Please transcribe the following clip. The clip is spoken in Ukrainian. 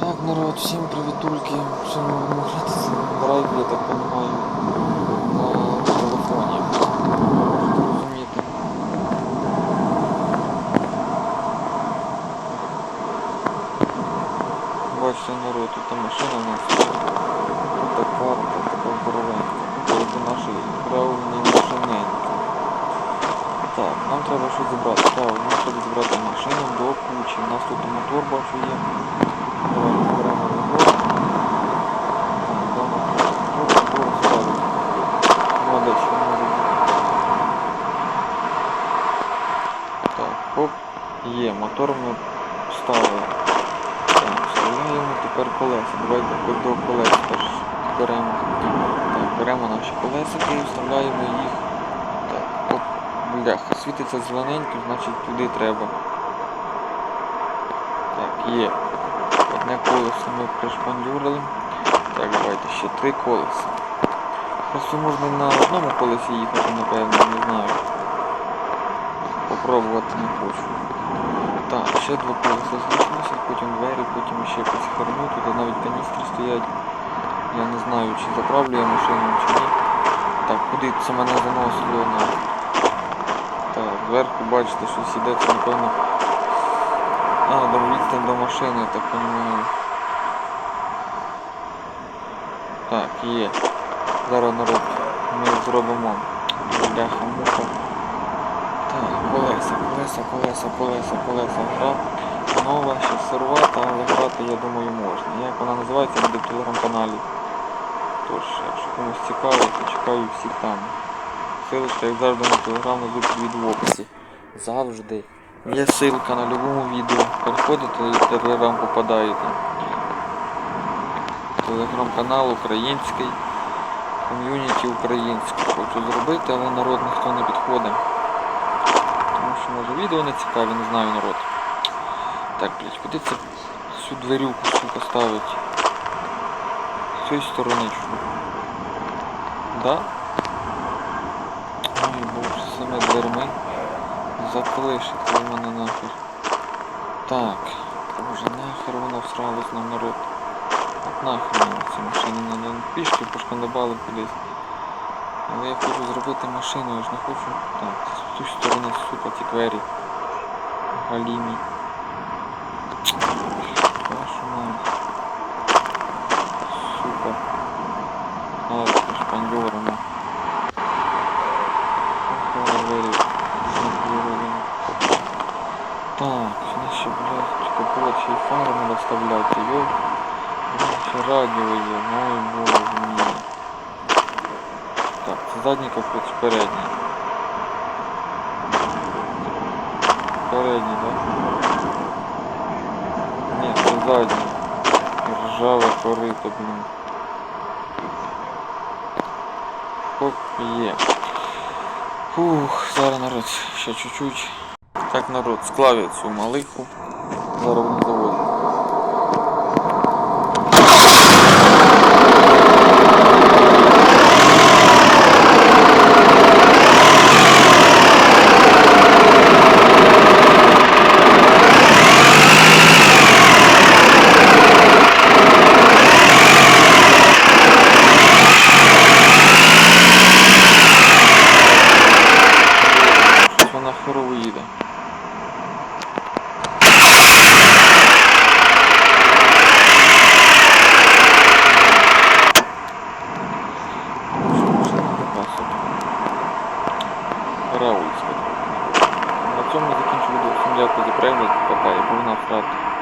Так, народ, всім привітульки. Що ми будемо грати з драйв, я так розумію, на телефоні. Можете розуміти. Бачите, народ, тут та машина у нас. Тут така, тут така здоровенька. Тут це наші правильні машиненьки. Так, нам треба щось зібрати. Правильно, нам треба зібрати машину до кучі. У нас тут і мотор бачу є. Є, мотор ми вставили. Так, тепер колеса. Давайте до колес теж беремо. Так, беремо наші колесики і вставляємо їх. Так, оп, бляха, світиться зелененьким, значить туди треба. Так, є. Одне колесо ми пришпандюрили. Так, давайте ще три колеса. Просто можна на одному колесі їхати, напевно, не знаю. Попробувати не хочу. Так, ще два колеса залишилося, потім двері, потім ще якусь херню, тут навіть каністри стоять. Я не знаю, чи заправлю я машину, чи ні. Так, куди це мене заносило на. Так, зверху бачите, щось іде, це напевно. А, до відстань до машини, я так розумію. Так, є. Зараз народ ми зробимо бляха муха. Так, колеса, колеса, колеса, колеса, колеса. Гра нова, ще сирувата, але грати, я думаю, можна. Як вона називається, буде в телеграм-каналі. Тож, якщо комусь цікаво, то чекаю всіх там. Силочка, як завжди, на телеграм під відео в описі. Завжди. Є ссылка на любому відео. Переходите і в телеграм попадаєте. Телеграм-канал український. Ком'юніті українське. Хочу зробити, але народ ніхто не підходить. Тому що може відео не цікаві, не знаю народ. Так, блядь, куди це цю дверюку, сука, ставить? З цієї сторони. Да? Ой, боже, саме дверми. Заколишити в мене нахер. Так. Боже, нахер воно всралось нам народ. От нахер мені ці машини надо. Пішки пошкандибали кудись. Але я хочу зробити машину, я ж не хочу. Так, з тої сторони, сука, ці двері. Галімі. Вашу мать. Сука. А, шпандьорами. Двері. закрили. Так, ще, блядь, капот, ще й фари надо вставляти, йо. Ще радіо є, ой боже мій. Так, це задній капот, передній. Передній, так? Ні, це задній. Ржаве корито, блін. Хоп, є. Фух, зараз народ, ще чуть-чуть. Так, народ, склав я цю малиху. Зараз заводити. Щось вона херово їде. Раульська. На цьому закінчу відео. Всім дякую за перегляд. Пока. Я був на втрат.